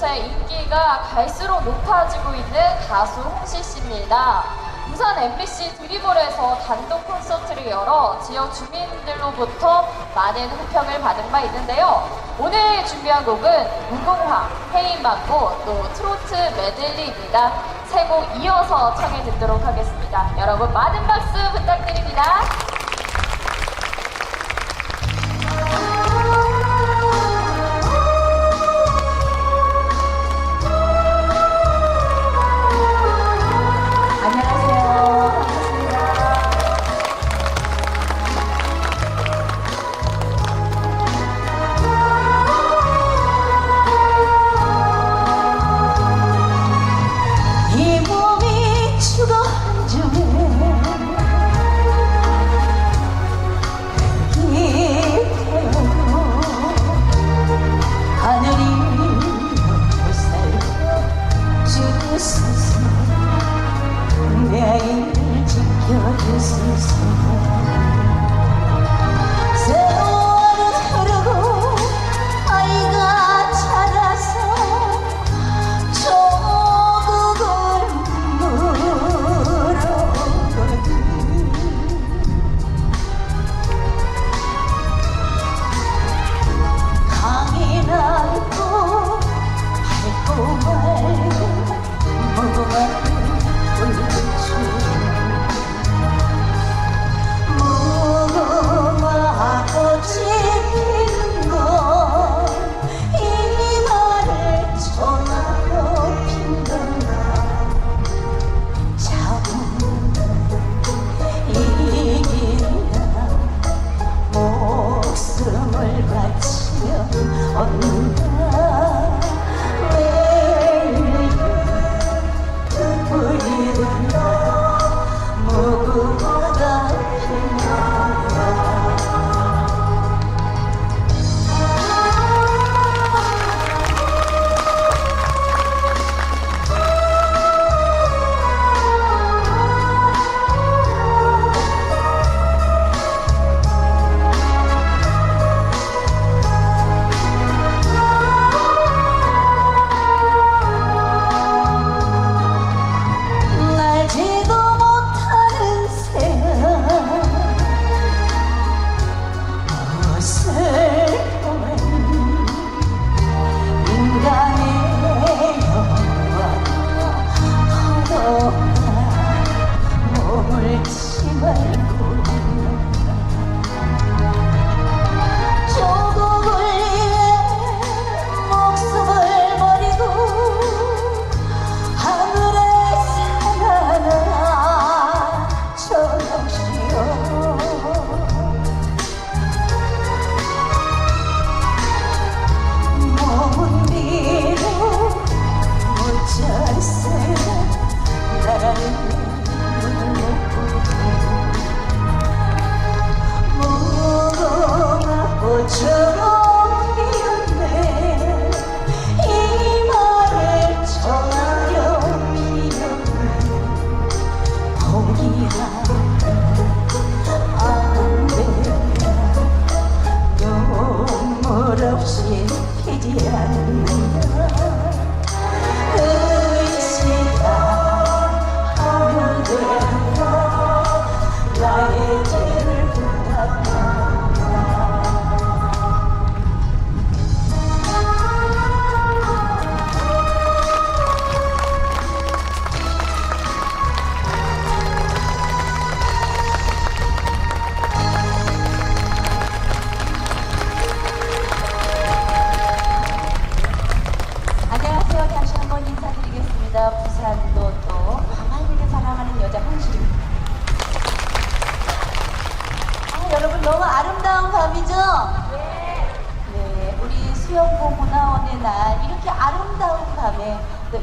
요새 인기가 갈수록 높아지고 있는 가수 홍시 씨입니다. 부산 MBC 드리블에서 단독 콘서트를 열어 지역 주민들로부터 많은 호평을 받은 바 있는데요. 오늘 준비한 곡은 무궁화, 해인망고, 또 트로트 메들리입니다. 세 곡 이어서 청해 듣도록 하겠습니다. 여러분 많은 박수 부탁드립니다.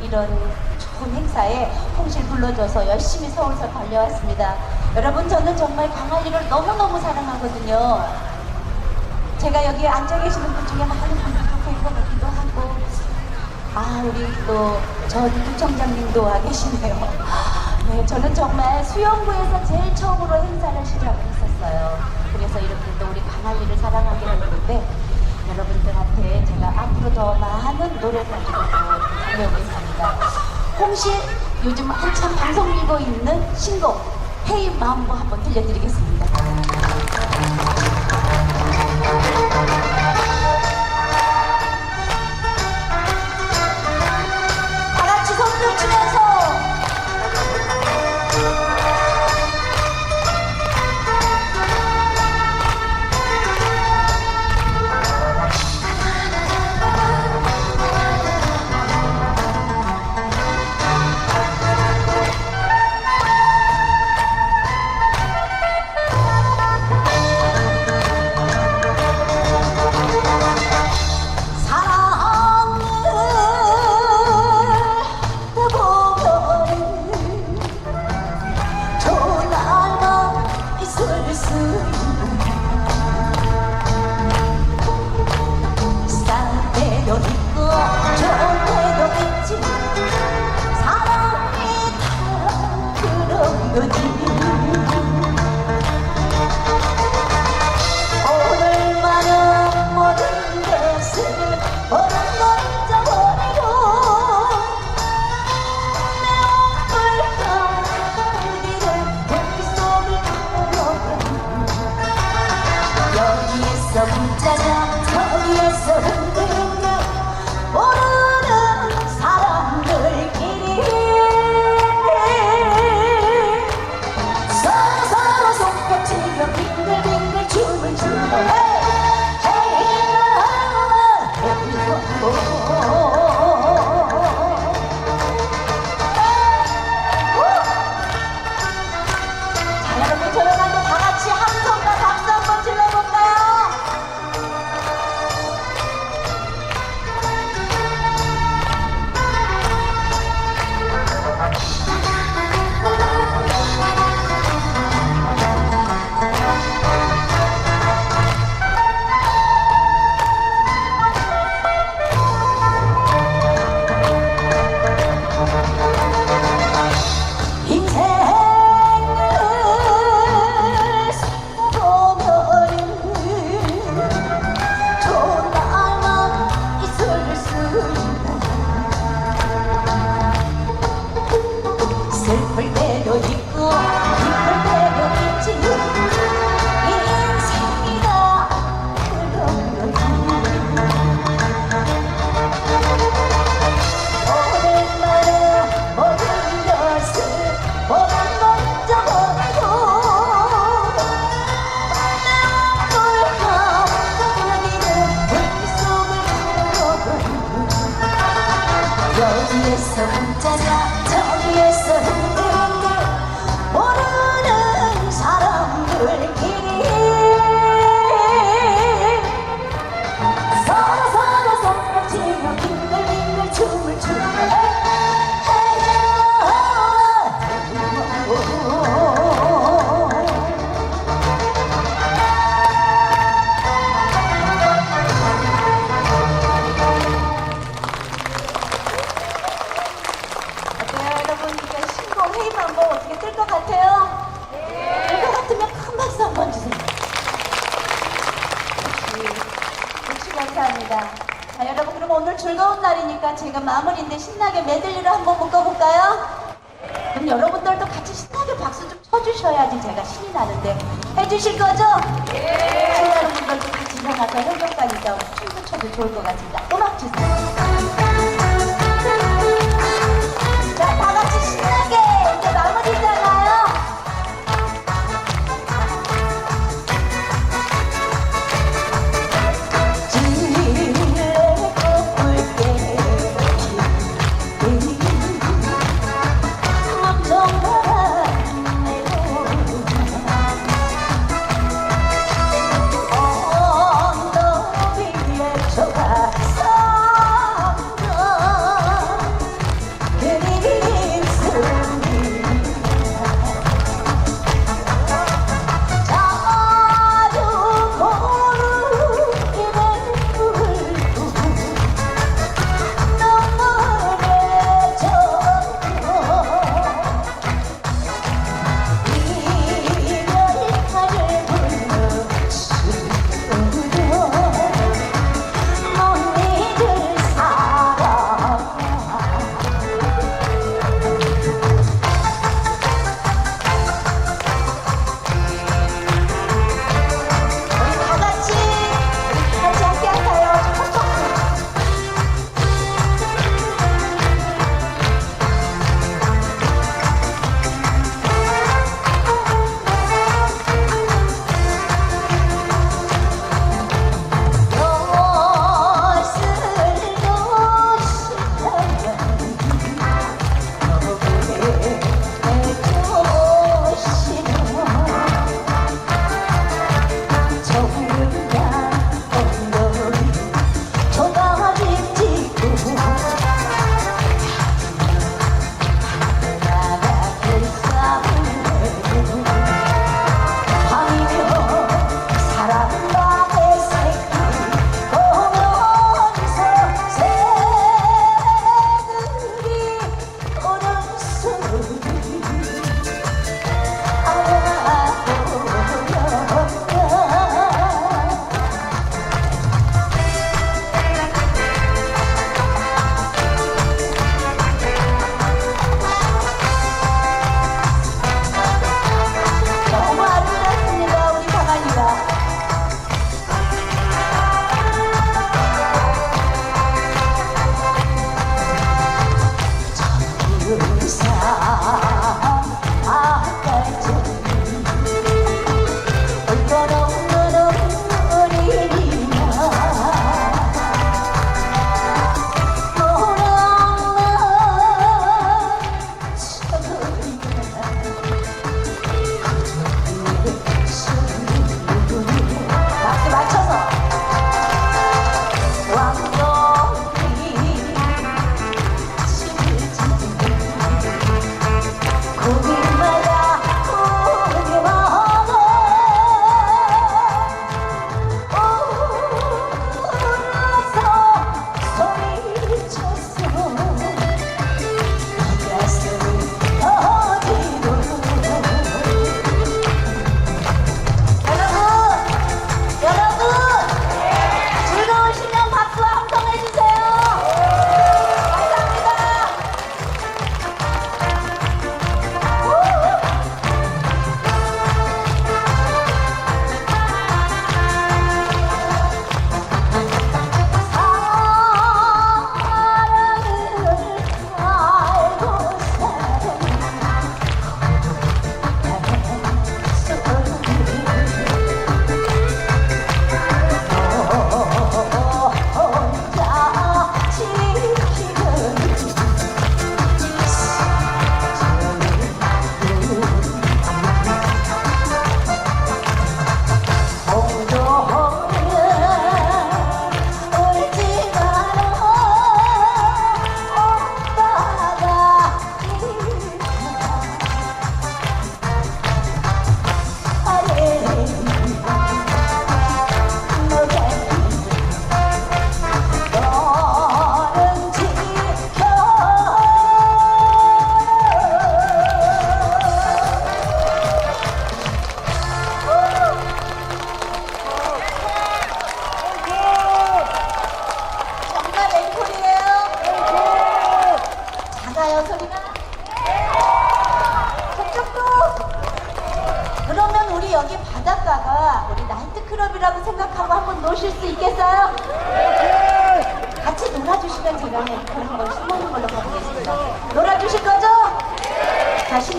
이런 좋은 행사에 홍실 불러줘서 열심히 서울서 달려왔습니다. 여러분 저는 정말 강아지를 너무너무 사랑하거든요. 제가 여기 앉아 계시는 분 중에 많은 분들도 뵌것 같기도 하고 아 우리 또 전 구청장님도 와 계시네요. 네, 저는 정말 수영구에서 제일 처음으로 행사를 시작했었어요. 그래서 이렇게 또 우리 강아지를 사랑하게 됐는데 여러분들한테 제가 앞으로 더 많은 노래사들을 들려보겠습니다. 있습니다. 홍시 요즘 한참 방송이고 있는 신곡 헤이 마음보 한번 들려드리겠습니다.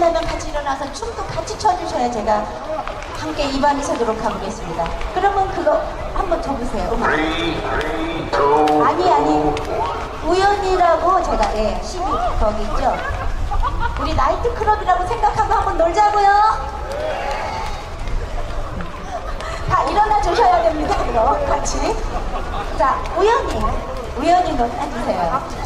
일어나면 같이 일어나서 춤도 같이 춰주셔야 제가 함께 입안에서도록 가보겠습니다. 그러면 그거 한번 줘보세요. 아니 아니 우연이라고 제가 예 시기 거기 있죠. 우리 나이트 클럽이라고 생각하고 한번 놀자고요. 다 일어나 주셔야 됩니다. 그럼 같이. 자 우연이 우연이 놀아주세요.